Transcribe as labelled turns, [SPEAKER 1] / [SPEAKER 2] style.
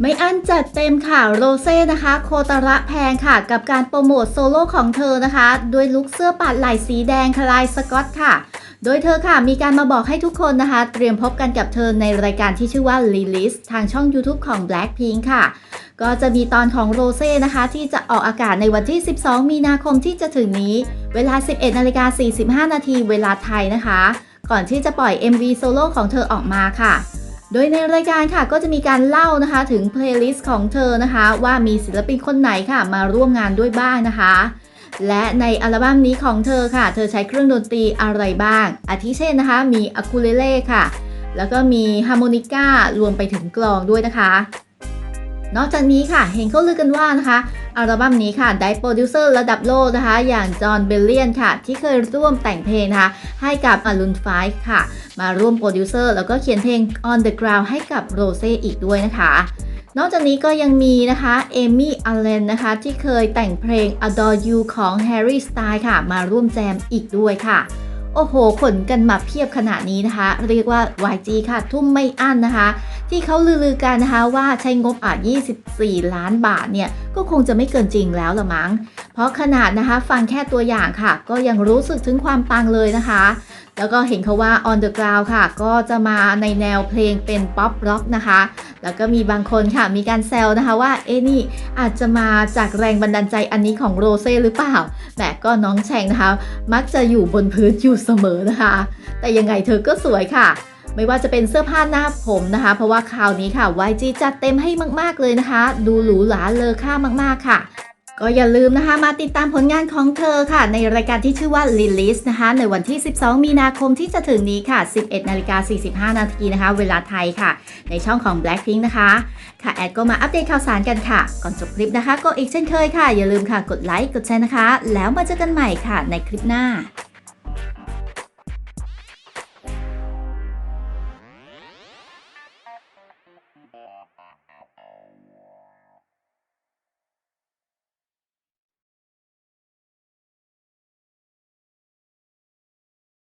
[SPEAKER 1] ไม่อั้นจัดเต็มค่ะโรเซ่นะคะ โคตระแพงค่ะ กับการโปรโมทโซโล่ของเธอนะคะ ด้วยลุคเสื้อปาดไหล่สีแดงคลายสกอตค่ะ โดยเธอค่ะมีการมาบอกให้ทุกคนนะคะ เตรียมพบกันกับเธอในรายการที่ชื่อว่า Release ทางช่อง YouTube ของ Blackpink ค่ะ ก็จะมีตอนของโรเซ่นะคะ ที่จะออกอากาศในวันที่ 12 มีนาคมที่จะถึงนี้ เวลา 11นาฬิกา45นาทีเวลาไทยนะคะ ก่อนที่จะปล่อย MV โซโล่ของเธอออกมาค่ะ โดยในรายการค่ะก็จะมีการเล่านะคะถึงเพลย์ลิสต์ของเธอนะคะ ว่ามีศิลปินคนไหนค่ะมาร่วมงานด้วยบ้างนะคะ และในอัลบั้มนี้ของเธอค่ะ เธอใช้เครื่องดนตรีอะไรบ้าง อาทิเช่นนะคะ มีอะคูเลเล่ค่ะ แล้วก็มีฮาร์โมนิการวมไปถึงกลองด้วยนะคะ นอกจากนี้ค่ะ เห็นเขาลือกันว่านะคะ อัลบั้มนี้ค่ะได้โปรดิวเซอร์ระดับโลกนะคะ อย่างจอห์นเบลเลียนค่ะ ที่เคยร่วมแต่งเพลงนะคะให้กับมารุนไฟค่ะ มาร่วมโปรดิวเซอร์แล้วก็เขียนเพลง On the Ground ให้กับโรเซ่อีกด้วยนะคะนอกจากนี้ก็ยังมีนะคะเอมี่อ l เลนนะคะ ที่เคยแต่งเพลง Adore You ของ Harry Styles ค่ะ มาร่วมแจมอีกด้วยค่ะ โอ้โห ขนกันมาเพียบขนาดนี้นะคะ เรียกว่า YG ค่ะ ทุ่มไม่อั้นนะคะ ที่เขาลือๆกันนะคะว่าใช้งบอาจ 24 ล้านบาทเนี่ยก็คงจะไม่เกินจริงแล้วละมั้ง เพราะขนาดนะคะฟังแค่ตัวอย่างค่ะ ก็ยังรู้สึกถึงความปังเลยนะคะ แล้วก็เห็นเขาว่า On the Ground ค่ะ ก็จะมาในแนวเพลงเป็นป๊อปร็อกนะคะ แล้วก็มีบางคนค่ะมีการแซวนะคะว่าเอ๊นี่อาจจะมาจากแรงบันดาลใจอันนี้ของโรเซ่หรือเปล่าแต่ก็น้องแชงนะคะ มักจะอยู่บนพื้นอยู่เสมอนะคะ แต่ยังไงเธอก็สวยค่ะ ไม่ว่าจะเป็นเสื้อผ้าหน้าผมนะคะ เพราะว่าคราวนี้ค่ะ YG จัดเต็มให้มากๆเลยนะคะ ดูหรูหราเลอค่ามากๆค่ะ ก็อย่าลืมนะคะมาติดตามผลงานของเธอค่ะ ในรายการที่ชื่อว่า Release นะคะ ในวันที่ 12 มีนาคมที่จะถึงนี้ค่ะ 11นาฬิกา45 นาทีนะคะ เวลาไทยค่ะ ในช่องของ Blackpink นะคะ ค่ะแอดก็มาอัปเดตข่าวสารกันค่ะ ก่อนจบคลิปนะคะ ก็อีกเช่นเคยค่ะ อย่าลืมค่ะกดไลค์กดแชร์นะคะ แล้วมาเจอกันใหม่ค่ะ ในคลิปหน้า